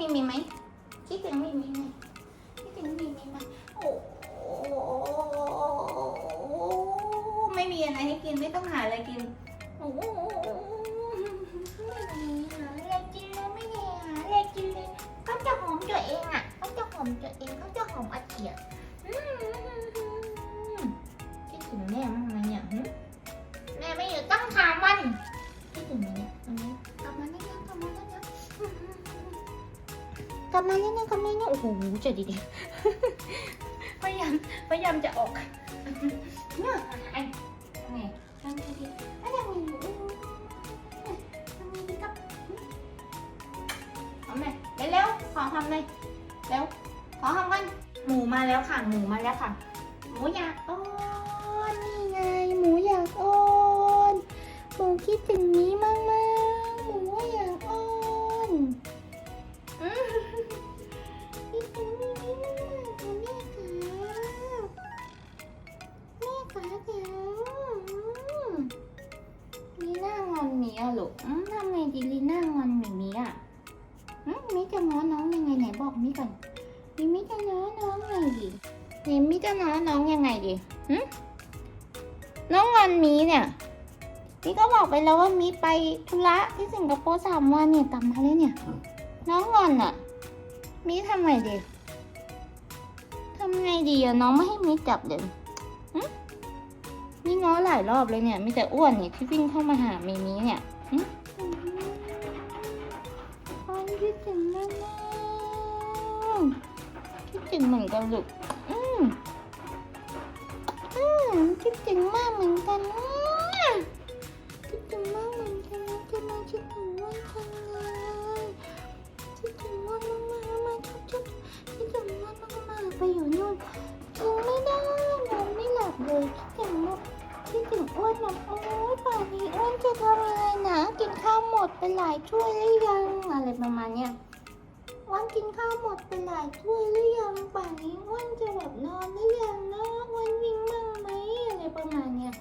มีมีไหมคิดถึงมีมีไหมคิดถึงมีมีไหมโอ้ไม่มีอะไรให้กินไม่ต้องหาอะไรกินโอ้ไม่มีหาอะไรกินเลยไม่หาอะไรกินเลยเขาจะหอมตัวเองอะเขาจะหอมตัวเองเขาจะหอมอาเจีย มาเล่นนะกลับมาเล่นนะโอ้โหเจะดีดีพยายามพยายามจะออกเนี่ยไอ้ไงทำไงดีไอ้ยังไงดีทำไงดีครับทำไงเร็วๆขอทำเลยเร็วขอทำกันหมูมาแล้วค่ะหมูมาแล้วค่ะ หมูอยากอ้อนนี่ไง หมูอยากอ้อนหมูคิดถึงนี้ มิจะง้อน้องยังไงไหนบอกมิก่อนมีมิจะง้อน้องไงดีไหนมิจะง้อน้องยังไงดีหืมน้องงอนมีเนี่ยมิก็บอกไปแล้วว่ามิไปธุระที่สิงคโปร์สามวันเนี่ยกลับมาแล้วเนี่ย น้องงอนอะมีทำไงดีทำไงดีอะน้องไม่ให้มีจับเลยมีง้อหลายรอบเลยเนี่ย มีแต่อ้วนเนี่ยที่วิ่งเข้ามาหามีมีเนี่ย งเหมือนกันลูกอืมอืมคิดถึงมากเหมือนกันนะคิดถึงมากเหมือนกันนะจะมาคิดถึงวันจังเลยคิดถึงมากมากมากมาชุบชุบคิดถึงมากมากมากไปอยู่นู่นกินไม่ได้นอนไม่หลับเลยคิดถึงมากคิดถึงอ้วนแบบโอ๊ยป่านนี้อ้วนจะทำอะไรนะ กินข้าวหมดไปหลายถ้วยหรือยังอะไรประมาณเนี้ย อ้วนกินข้าวหมดไปหลายถ้วยหรือยังป่านนี้อ้วนจะแบบนอนหรือยังนะอ้วนวิ่งมั่งไหมอะไรประมาณเนี้ย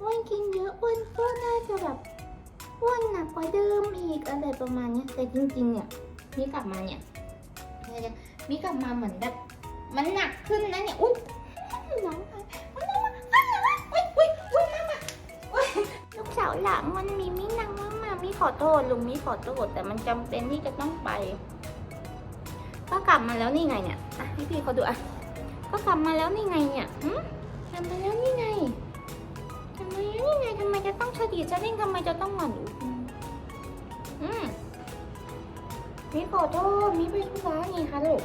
อ้วนกินเยอะอ้วนก็น่าจะแบบอ้วนหนักกว่าเดิมอีกอะไรประมาณเนี้ยแต่จริงๆเนี่ยมีกลับมาเนี่ยมีกลับมาเหมือนแบบมันหนักขึ้นนะเนี่ยอุ้ยน้องไปน้องมาอุ้ยอุ้ยอุ้ยมาลูกสาวหลังมันมีมินังมามามีขอโทษลุงมีขอโทษแต่มันจำเป็นที่จะต้องไป ก็กลับมาแล้วนี่ไงเนี่ยอะให้พี่เขาดูอะก็กลับมาแล้วนี่ไงเนี่ยหืมกลับมาแล้วนี่ไงทำไมนี่ไงทำไมจะต้องเฉดีจะเร่งทำไมจะต้องหมันอืมอืมมีขอโทษมีไปธุระไงคะลูก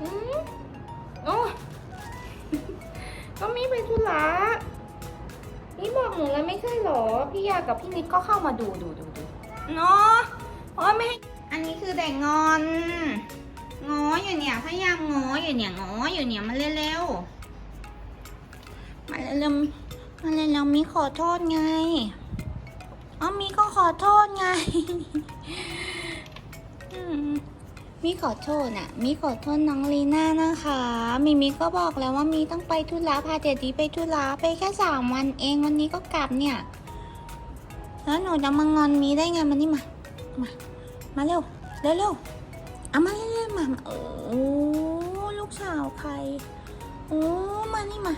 อืมโอ้ก็มีไปธุระนี่บอกหนูแล้วไม่ใช่หรอ พี่ยากับพี่นิดก็เข้ามาดูดูดูดูเนาะเพราะไม่ให้ อันนี้คือแดงงอน งออยู่เนี่ย พยายามงออยู่เนี่ยงออยู่เนี่ยมาเร็วๆมาเร็วๆมาเร็วๆมีขอโทษไงอ๋อมีก็ขอโทษไงมีขอโทษน่ะ มีขอโทษน้องลีน่านะคะ มิมิก็บอกแล้วว่ามีต้องไปธุระพาเจดีไปธุระไปแค่สามวันเองวันนี้ก็กลับเนี่ย แล้วหนูจะมางอนมีได้ไงมานี่มา มา มาเร็ว เร็วเร็ว อามาเร็วๆมาโอ้ลูกสาวใครโอ้มานี่มา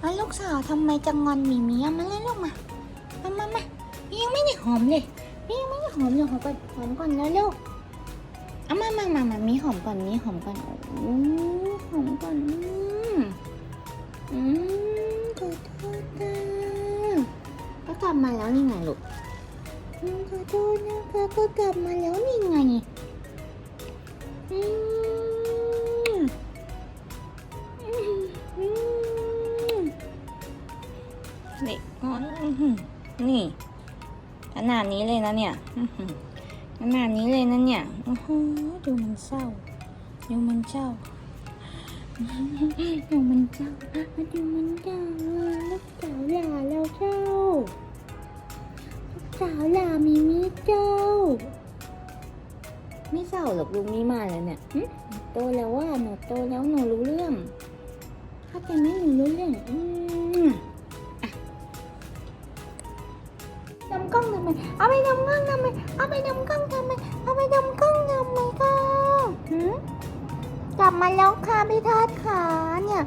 แล้วลูกสาวทำไมจะงอนหมีมีอะมาเร็วๆมามามามายังไม่ได้หอมเลยยังไม่ได้หอมเลยหอมก่อนหอมก่อนแล้วเร็วเอามามามามามีหอมก่อนมีหอมก่อนโอ้หอมก่อนอืมอืมขอโทษนะก็กลับมาแล้วนี่ไงลูกขอโทษนะคะก็กลับมาแล้วนี่ นอื้อหือนี่ขนาดนี้เลยนะเนี่ยอื้อหือขนาดนี้เลยนะเนี่ยโอ้โหดูมันเศร้าดูมันเศร้าดูมันเศร้าดูมันเศร้าลูกสาวหล่าแล้วเจ้าลูกสาวหล่ามีมีเจ้า ไม่เศร้าหรอกลุงนี่มาแล้วเนี่ยหึโตแล้วว่าหนูโตแล้วหนูรู้เรื่องเข้าใจไหมหนูรู้เรื่องอืม ล้องทำไมเอาไปดำกล้องทำไมเอาไปดำกล้องทำไมเอาไปดำกล้องทำไมครับกลับมาแล้วค่ะพี่ทัศน์ค่ะเนี่ย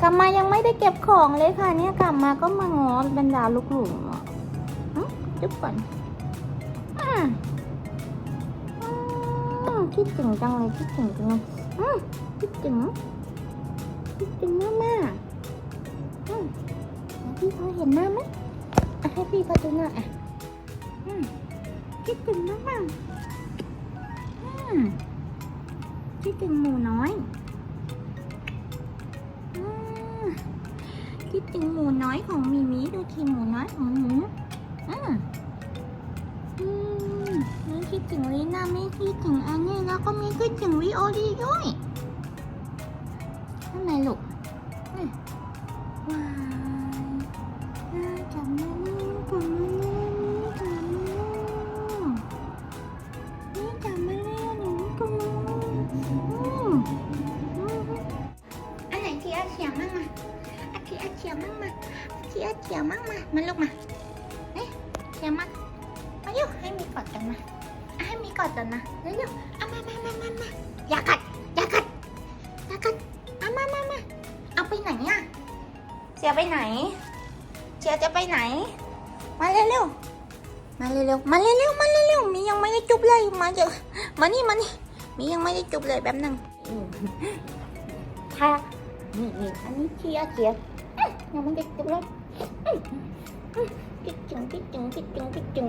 กลับมายังไม่ได้เก็บของเลยค่ะ เนี่ยกลับมาก็มางอบรรดาลูกหลุมอะจุ๊บก่อนอืมอืมคิดถึงจังเลยคิดถึงจังเลยอืมคิดถึงคิดถึงมากมากๆอืมพี่เขาเห็นหน้าไหมะให้พี่เขาดูหน้าอะอืมคิดถึงมากมากๆอืมคิดถึงหมูน้อยอืมคิดถึงหมูน้อยของมิมิดูทีหมูน้อยของหนูอืมอืมไม่คิดถึงลีน่าไม่คิดถึงอันนี้แล้วก็ไม่คิดถึงวิโอลีด้วยทำไมลูก เฉียมั่งมามาลูกมาเอ๊ะเฉียมั่งมาอยู่ให้มีกอดกันมาให้มีกอดกันนะเร็วๆเอามามามามามาอย่ากัดอย่ากัดอย่ากัดเอามามามาเอาไปไหนอะเสียไปไหนเสียจะไปไหน มาเร็วๆมาเร็วๆมาเร็วๆมาเร็วๆมียังไม่ได้จุบเลยมาเยอะมานี่มานี่มียังไม่ได้จุบเลยแป๊บนึงอืมถ้านี่นี่อันนี้เชียร์เชียร์ยังไม่ได้จุดเลย ไอ้จิ๊กจึงจิ๊กจึงจิ๊กจึงจิ๊กจึง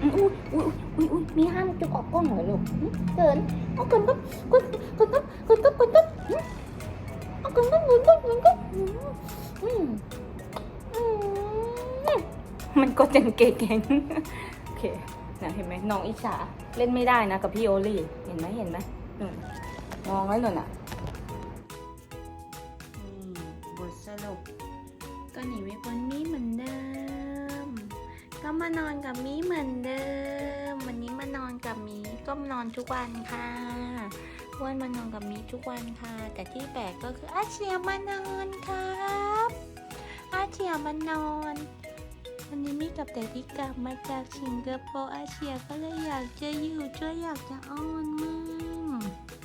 อุ้ยอุ้ยอุ้ยอุ้ยมีห้ามจุกออกกล้องเหรอลูกเกินเอาเกินก็เกินเกินก็เกินก็เกินก็เอาเกินก็เกินก็เกินก็มันก็จังเก่งโอเคนะเห็นไหมน้องอิชาเล่นไม่ได้นะกับพี่โอลี่ เห็นไหมเห็นไหมนู่นมองไว้หน่นอะ ก็มานอนกับมีเหมือนเดิม วันนี้มานอนกับมีก็นอนทุกวันค่ะวันมานอนกับมีทุกวันค่ะ แต่ที่แปลกก็คืออาเชียมานอนครับอาเชียมานอน วันนี้มีกับแต่ที่กลับมาจากสิงคโปร์อาเชียก็เลยอยากจะอยู่ช่วยอยากจะอ้อนมั่ง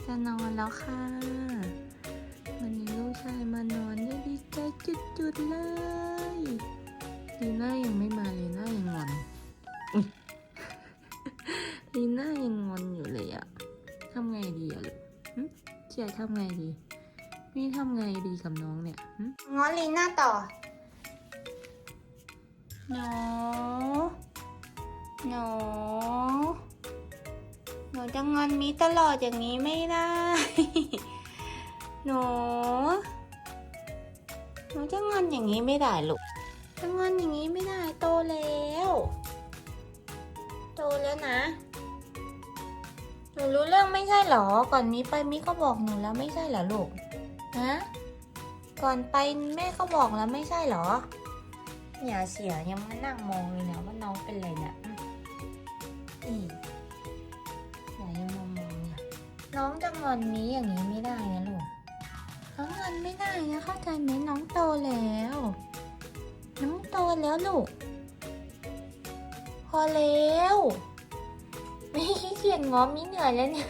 จะนอนแล้วค่ะวันนี้ลูกชายมานอนด้ดีใจจุดๆเลย ลีน่ายังไม่มาลีน่ายังงอนอุ๊ยลีน่ายังงอนอยู่เลยอะทำไงดีอะลูกหึเชียร์ทำไงดีนี่ทำไงดีกับน้องเนี่ยหึงอนลีน่าต่อหนูหนูหนูจะงอนมีตลอดอย่างนี้ไม่ได้หนูหนูจะงอนอย่างนี้ไม่ได้ลูก จะงอนอย่างนี้ไม่ได้โตแล้ว โตแล้วนะ หนูรู้เรื่องไม่ใช่หรอ ก่อนนี้ไปมิก็บอกหนูแล้วไม่ใช่เหรอลูกฮะก่อนไปแม่ก็บอกแล้วไม่ใช่หรออย่าเสียยังมานั่งมองเลยนะว่าน้องเป็นอะไรเนี่ยอืมอย่ายังมามองเนี่ยน้องจะงอนนี้อย่างนี้ไม่ได้นะลูกน้องงอนไม่ได้นะเข้าใจไหมน้องโตแล้ว โตแล้วลูก พอแล้ว ไม่ขี้เกียจง้อมีเหนื่อยแล้วเนี่ย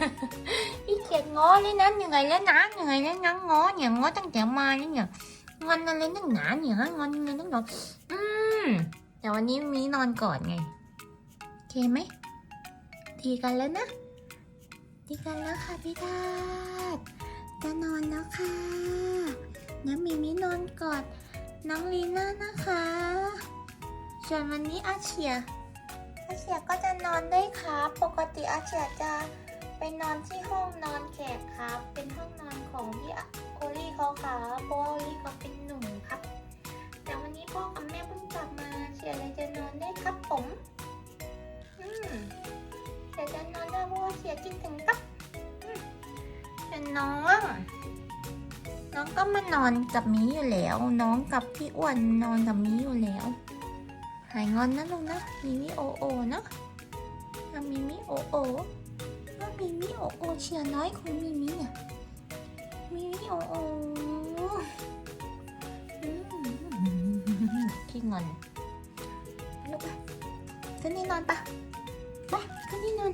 ขี้เกียจง้อเลยนะเหนื่อยแล้วนะเหนื่อยแล้วนะง้อเนี่ยง้อตั้งแต่มาเนี่ยงอนอะไรนักหนาเนี่ยงอนอะไรนักหนาอืมแต่วันนี้มีนอนก่อนไงโอเคไหมทีกันแล้วนะทีกันแล้วค่ะพี่ทาจะนอนแล้วค่ะ น้องลีน่านะคะ ส่วนวันนี้อาเชีย อาเชียก็จะนอนด้วยครับ ปกติอาเชียจะไปนอนที่ห้องนอนแขกครับ เป็นห้องนอนของพี่โอลี่เขาครับเพราะว่าโอลี่เขาเป็น ก็มานอนกับมีอยู่แล้ว น้องกับพี่อ้วนนอนกับมีอยู่แล้ว หายงอนนะลูกนะ มีมิโอโอนะอะมีมิโอโอว่ามีมิโอโอเชียร์น้อยของมีมิเนี่ยมีมิโอโอขี้งอนลูกขึ้นที่นอนปะไปขึ้นที่นอน